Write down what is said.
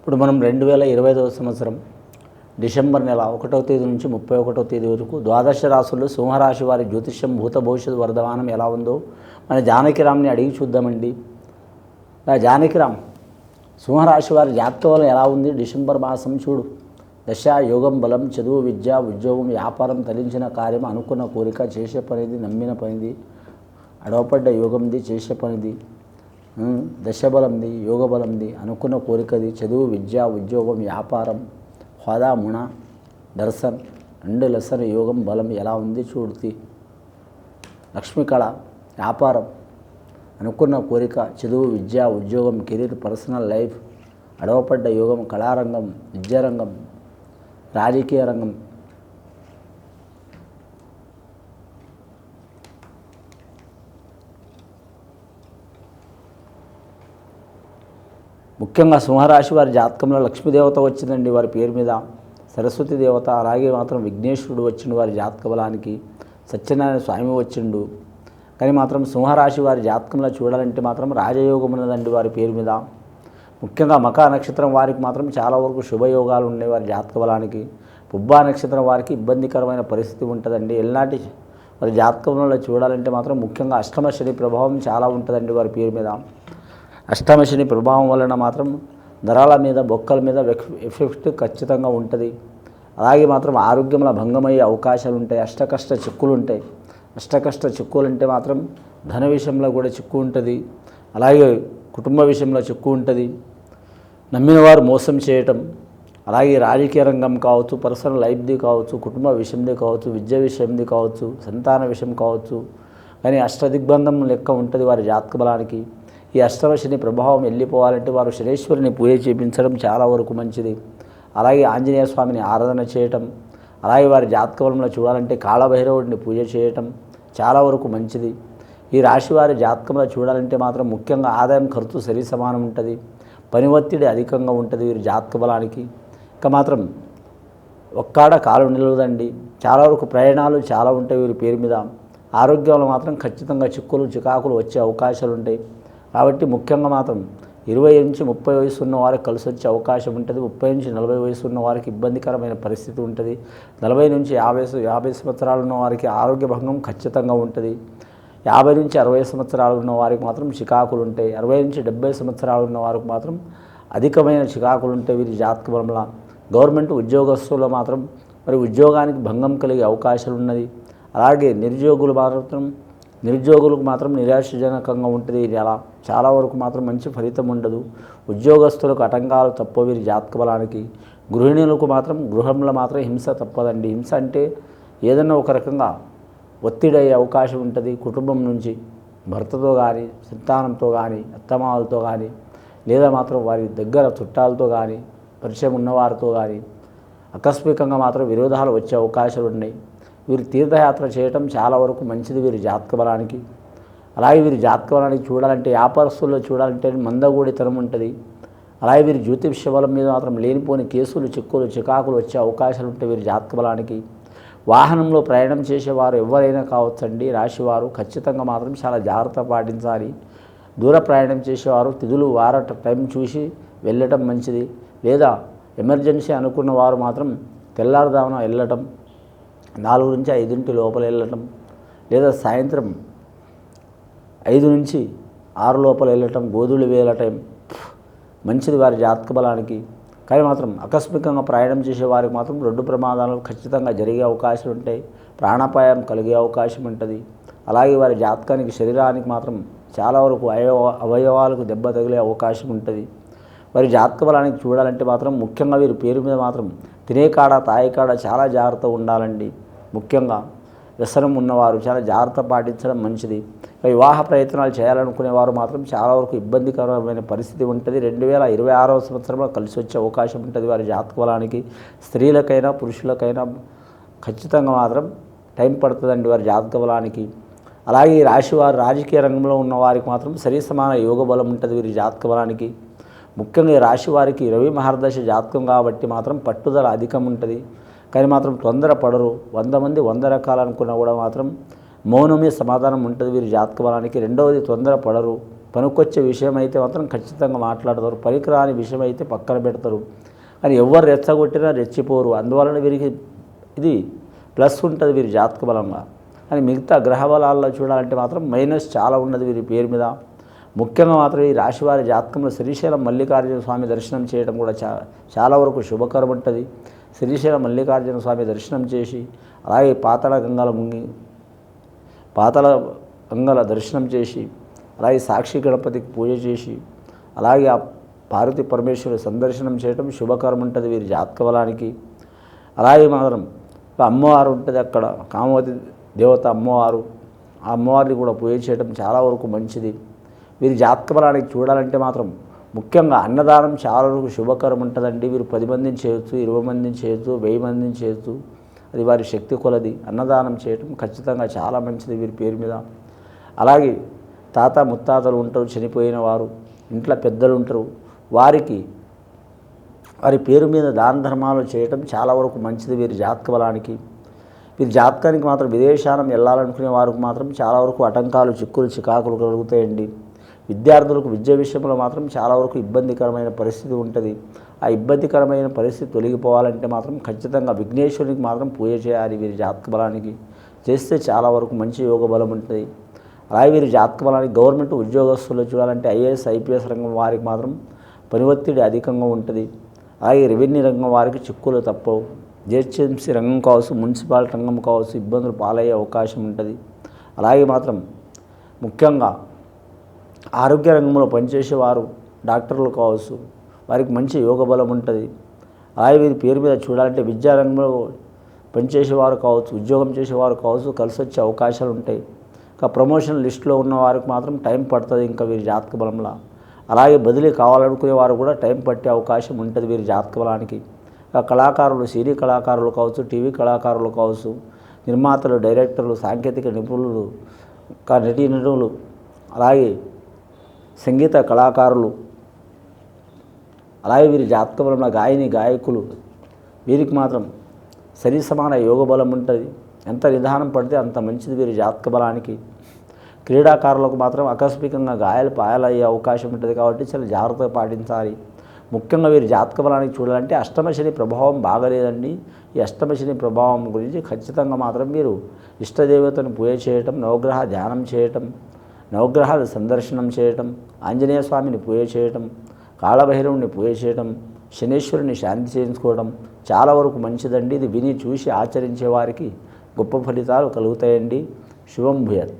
ఇప్పుడు మనం రెండు వేల ఇరవై ఐదవ సంవత్సరం డిసెంబర్ నెల ఒకటో తేదీ నుంచి ముప్పై ఒకటో తేదీ వరకు ద్వాదశ రాశుల్లో సింహరాశి వారి జ్యోతిష్యం భూత భవిష్యత్ వర్ధమానం ఎలా ఉందో మన జానకిరామ్ని అడిగి చూద్దామండి. జానకిరామ్ సింహరాశి వారి జాతకం ఎలా ఉంది? డిసెంబర్ మాసం చూడు. దశ యోగం బలం చదువు విద్య ఉద్యోగం వ్యాపారం తలించిన కార్యం అనుకున్న కోరిక చేసే పనిది నమ్మిన పనిది అడవపడ్డ యోగంది చేసే పనిది. దశబలంది యోగబలంది అనుకున్న కోరికది చదువు విద్య ఉద్యోగం వ్యాపారం హోదా ముణ దర్శన్ రెండు లెసన్ యోగం బలం ఎలా ఉంది చూడుతి. లక్ష్మీ కళ వ్యాపారం అనుకున్న కోరిక చదువు విద్య ఉద్యోగం కెరీర్ పర్సనల్ లైఫ్ అడవపడ్డ యోగం కళారంగం విద్యారంగం రాజకీయ రంగం ముఖ్యంగా సింహరాశి వారి జాతకంలో లక్ష్మీదేవత వచ్చిందండి వారి పేరు మీద. సరస్వతి దేవత అలాగే మాత్రం విఘ్నేశ్వరుడు వచ్చిండు వారి జాతక బలానికి. సత్యనారాయణ స్వామి వచ్చిండు. కానీ మాత్రం సింహరాశి వారి జాతకంలో చూడాలంటే మాత్రం రాజయోగం ఉన్నదండి వారి పేరు మీద. ముఖ్యంగా మకా నక్షత్రం వారికి మాత్రం చాలా వరకు శుభయోగాలు ఉన్నాయి వారి జాతక బలానికి. పుబ్బా నక్షత్రం వారికి ఇబ్బందికరమైన పరిస్థితి ఉంటుందండి. ఎలాంటి వారి జాతకంలో చూడాలంటే మాత్రం ముఖ్యంగా అష్టమ శని ప్రభావం చాలా ఉంటుందండి వారి పేరు మీద. అష్టమశని ప్రభావం వలన మాత్రం నరాల మీద బొక్కల మీద ఎఫెక్ట్ ఖచ్చితంగా ఉంటుంది. అలాగే మాత్రం ఆరోగ్యంలో భంగమయ్యే అవకాశాలు ఉంటాయి అష్టకష్ట చిక్కులు ఉంటాయి అష్టకష్ట చిక్కులు అంటే మాత్రం ధన విషయంలో కూడా చిక్కు ఉంటుంది. అలాగే కుటుంబ విషయంలో చిక్కు ఉంటుంది. నమ్మిన వారు మోసం చేయటం అలాగే రాజకీయ రంగం కావచ్చు పర్సనల్ లైఫ్ది కావచ్చు కుటుంబ విషయంది కావచ్చు విద్య విషయంది కావచ్చు సంతాన విషయం కావచ్చు. కానీ అష్టదిగ్బంధం లెక్క ఉంటుంది వారి జాతక బలానికి. ఈ అష్టమ శని ప్రభావం వెళ్ళిపోవాలంటే వారు శనేశ్వరిని పూజ చేయించడం చాలా వరకు మంచిది. అలాగే ఆంజనేయ స్వామిని ఆరాధన చేయటం అలాగే వారి జాతకబలంలో చూడాలంటే కాళభైరవుడిని పూజ చేయటం చాలా వరకు మంచిది. ఈ రాశి వారి జాతకంలో చూడాలంటే మాత్రం ముఖ్యంగా ఆదాయం ఖర్చు సరి సమానం ఉంటుంది. పని ఒత్తిడి అధికంగా ఉంటుంది వీరి జాతక బలానికి. ఇంకా మాత్రం ఒక్కాడ కాలు నిలవదండి. చాలా వరకు ప్రయాణాలు చాలా ఉంటాయి వీరి పేరు మీద. ఆరోగ్యంలో మాత్రం ఖచ్చితంగా చిక్కులు చికాకులు వచ్చే అవకాశాలు ఉంటాయి కాబట్టి ముఖ్యంగా మాత్రం ఇరవై నుంచి ముప్పై వయసు ఉన్న వారికి కలిసి వచ్చే అవకాశం ఉంటుంది. ముప్పై నుంచి నలభై వయసు ఉన్న వారికి ఇబ్బందికరమైన పరిస్థితి ఉంటుంది. నలభై నుంచి యాభై యాభై సంవత్సరాలు ఉన్న వారికి ఆరోగ్య భంగం ఖచ్చితంగా ఉంటుంది. యాభై నుంచి అరవై సంవత్సరాలు ఉన్న వారికి మాత్రం చికాకులు ఉంటాయి. అరవై నుంచి డెబ్బై సంవత్సరాలు ఉన్న వారికి మాత్రం అధికమైన చికాకులు ఉంటాయి. వీరి జాతక బలంలో గవర్నమెంట్ ఉద్యోగస్తుల్లో మాత్రం మరి ఉద్యోగానికి భంగం కలిగే అవకాశాలు ఉన్నది. అలాగే నిరుద్యోగులు మాత్రం నిరుద్యోగులకు మాత్రం నిరాశజనకంగా ఉంటుంది. ఇది చాలా వరకు మాత్రం మంచి ఫలితం ఉండదు. ఉద్యోగస్తులకు ఆటంకాలు తప్ప వీరి జాతక బలానికి. గృహిణులకు మాత్రం గృహంలో మాత్రం హింస తప్పదండి. హింస అంటే ఏదైనా ఒక రకంగా ఒత్తిడి అయ్యే అవకాశం ఉంటుంది. కుటుంబం నుంచి భర్తతో కానీ సంతానంతో కానీ అత్తమాలతో కానీ లేదా మాత్రం వారి దగ్గర చుట్టాలతో కానీ పరిచయం ఉన్నవారితో కానీ ఆకస్మికంగా మాత్రం విరోధాలు వచ్చే అవకాశాలు ఉన్నాయి వీరు తీర్థయాత్ర చేయటం చాలా వరకు మంచిది వీరి జాతక బలానికి. అలాగే వీరి జాతక బలానికి చూడాలంటే వ్యాపారస్తుల్లో చూడాలంటే మందగూడితనం ఉంటుంది. అలాగే వీరి జ్యోతిష్య బలం మీద మాత్రం లేనిపోని కేసులు చిక్కులు చికాకులు వచ్చే అవకాశాలు ఉంటాయి వీరి జాతక బలానికి. వాహనంలో ప్రయాణం చేసేవారు ఎవరైనా కావచ్చండి. రాశివారు ఖచ్చితంగా మాత్రం చాలా జాగ్రత్త పాటించాలి. దూర ప్రయాణం చేసేవారు తిథులు వార టైం చూసి వెళ్ళటం మంచిది. లేదా ఎమర్జెన్సీ అనుకున్న వారు మాత్రం తెల్లారుదామున వెళ్ళటం నాలుగు నుంచి ఐదింటి లోపల వెళ్ళటం లేదా సాయంత్రం ఐదు నుంచి ఆరు లోపల వెళ్ళటం గోధులు వేల టైం మంచిది వారి జాతక బలానికి. కానీ మాత్రం ఆకస్మికంగా ప్రయాణం చేసే వారికి మాత్రం రెండు ప్రమాదాలు ఖచ్చితంగా జరిగే అవకాశం ఉంటాయి. ప్రాణాపాయం కలిగే అవకాశం ఉంటుంది. అలాగే వారి జాతకానికి శరీరానికి మాత్రం చాలా వరకు అవయవ అవయవాలకు దెబ్బ తగిలే అవకాశం ఉంటుంది. వారి జాతక బలానికి చూడాలంటే మాత్రం ముఖ్యంగా వీరి పేరు మీద మాత్రం తినే కాడ తాయి కాడ చాలా జాగ్రత్త ఉండాలండి. ముఖ్యంగా వ్యసనం ఉన్నవారు చాలా జాగ్రత్త పాటించడం మంచిది. వివాహ ప్రయత్నాలు చేయాలనుకునేవారు మాత్రం చాలా వరకు ఇబ్బందికరమైన పరిస్థితి ఉంటుంది. రెండు వేల ఇరవై ఆరవ సంవత్సరంలో కలిసి వచ్చే అవకాశం ఉంటుంది వారి జాతక బలానికి స్త్రీలకైనా పురుషులకైనా ఖచ్చితంగా మాత్రం టైం పడుతుందండి వారి జాతక బలానికి అలాగే ఈ రాశి వారు రాజకీయ రంగంలో ఉన్న వారికి మాత్రం సరి సమాన యోగ బలం ఉంటుంది వీరి జాతక బలానికి ముఖ్యంగా ఈ రాశి వారికి రవి మహర్దశ జాతకం కాబట్టి మాత్రం పట్టుదల అధికం ఉంటుంది. కానీ మాత్రం తొందర పడరు వంద మంది వంద రకాలు అనుకున్నా కూడా మాత్రం మౌనమే సమాధానం ఉంటుంది వీరి జాతక బలానికి రెండవది తొందర పడరు పనికొచ్చే విషయం అయితే మాత్రం ఖచ్చితంగా మాట్లాడతారు. పనికిరాని విషయం అయితే పక్కన పెడతారు. కానీ ఎవరు రెచ్చగొట్టినా రెచ్చిపోరు. అందువలన వీరికి ఇది ప్లస్ ఉంటుంది వీరి జాతక బలంగా కానీ మిగతా గ్రహ బలాల్లో చూడాలంటే మాత్రం మైనస్ చాలా ఉన్నది వీరి పేరు మీద. ముఖ్యంగా మాత్రం ఈ రాశివారి జాతకంలో శ్రీశైలం మల్లికార్జున స్వామి దర్శనం చేయడం కూడా చా చాలా వరకు శుభకరం ఉంటుంది. శ్రీశైల మల్లికార్జున స్వామి దర్శనం చేసి అలాగే పాతళ గంగల ముంగి పాతళ గంగల దర్శనం చేసి అలాగే సాక్షి గణపతికి పూజ చేసి అలాగే ఆ పార్వతి పరమేశ్వరు సందర్శనం చేయడం శుభకరం ఉంటుంది వీరి జాతకబలానికి అలాగే మాత్రం అమ్మవారు ఉంటుంది అక్కడ కామవతి దేవత అమ్మవారు. ఆ అమ్మవారిని కూడా పూజ చేయడం చాలా వరకు మంచిది. వీరి జాతకబలానికి చూడాలంటే మాత్రం ముఖ్యంగా అన్నదానం చాలా వరకు శుభకరం ఉంటుందండి. వీరు పది మందిని చేయొచ్చు ఇరవై మందిని చేయొచ్చు వెయ్యి మందిని చేయొచ్చు. అది వారి శక్తి కొలది. అన్నదానం చేయటం ఖచ్చితంగా చాలా మంచిది వీరి పేరు మీద. అలాగే తాత ముత్తాతలు ఉంటారు చనిపోయిన వారు ఇంట్లో పెద్దలు ఉంటారు. వారికి వారి పేరు మీద దాన ధర్మాలు చేయటం చాలా వరకు మంచిది వీరి జాతక బలానికి. వీరి జాతకానికి మాత్రం విదేశానం వెళ్ళాలనుకునే వారికి మాత్రం చాలా వరకు ఆటంకాలు చిక్కులు చికాకులు కలుగుతాయండి. విద్యార్థులకు విద్య విషయంలో మాత్రం చాలా వరకు ఇబ్బందికరమైన పరిస్థితి ఉంటుంది. ఆ ఇబ్బందికరమైన పరిస్థితి తొలగిపోవాలంటే మాత్రం ఖచ్చితంగా విఘ్నేశ్వరునికి మాత్రం పూజ చేయాలి వీరి జాతక బలానికి. చేస్తే చాలా వరకు మంచి యోగ బలం ఉంటుంది. అలాగే వీరి జాతక బలానికి గవర్నమెంట్ ఉద్యోగస్తులు చూడాలంటే ఐఏఎస్ ఐపీఎస్ రంగం వారికి మాత్రం పని ఒత్తిడి అధికంగా ఉంటుంది. అలాగే రెవెన్యూ రంగం వారికి చిక్కులు తప్పవు. జిహెచ్ఎంసీ రంగం కావచ్చు మున్సిపాలిటీ రంగం కావచ్చు ఇబ్బందులు పాలయ్యే అవకాశం ఉంటుంది. అలాగే మాత్రం ముఖ్యంగా ఆరోగ్య రంగంలో పనిచేసేవారు డాక్టర్లు కావచ్చు. వారికి మంచి యోగ బలం ఉంటుంది. అలాగే వీరి పేరు మీద చూడాలంటే విద్యారంగంలో పనిచేసేవారు కావచ్చు ఉద్యోగం చేసేవారు కావచ్చు కలిసి వచ్చే అవకాశాలు ఉంటాయి. ఇంకా ప్రమోషన్ లిస్టులో ఉన్న వారికి మాత్రం టైం పడుతుంది ఇంకా వీరి జాతక బలంలో. అలాగే బదిలీ కావాలనుకునే వారు కూడా టైం పట్టే అవకాశం ఉంటుంది వీరి జాతక బలానికి. ఇంకా కళాకారులు సినీ కళాకారులు కావచ్చు టీవీ కళాకారులు కావచ్చు నిర్మాతలు డైరెక్టర్లు సాంకేతిక నిపుణులు ఇంకా నటీ నటులు అలాగే సంగీత కళాకారులు అలాగే వీరి జాతక బలంలో గాయని గాయకులు వీరికి మాత్రం సరి సమాన యోగ బలం ఉంటుంది. ఎంత నిదానం పడితే అంత మంచిది వీరి జాతక బలానికి క్రీడాకారులకు మాత్రం ఆకస్మికంగా గాయాలు పాయాలయ్యే అవకాశం ఉంటుంది కాబట్టి చాలా జాగ్రత్తగా పాటించాలి. ముఖ్యంగా వీరి జాతక బలానికి చూడాలంటే అష్టమ శని ప్రభావం బాగలేదండి. ఈ అష్టమశని ప్రభావం గురించి ఖచ్చితంగా మాత్రం మీరు ఇష్టదేవతను పూజ చేయటం నవగ్రహ ధ్యానం చేయటం నవగ్రహాల సందర్శనం చేయటం ఆంజనేయ స్వామిని పూజ చేయటం కాళభైరవుని పూజ చేయటం శనేశ్వరుని శాంతి చేయించుకోవడం చాలా వరకు మంచిదండి. ఇది విని చూసి ఆచరించే వారికి గొప్ప ఫలితాలు కలుగుతాయండి. శుభం భూయత్.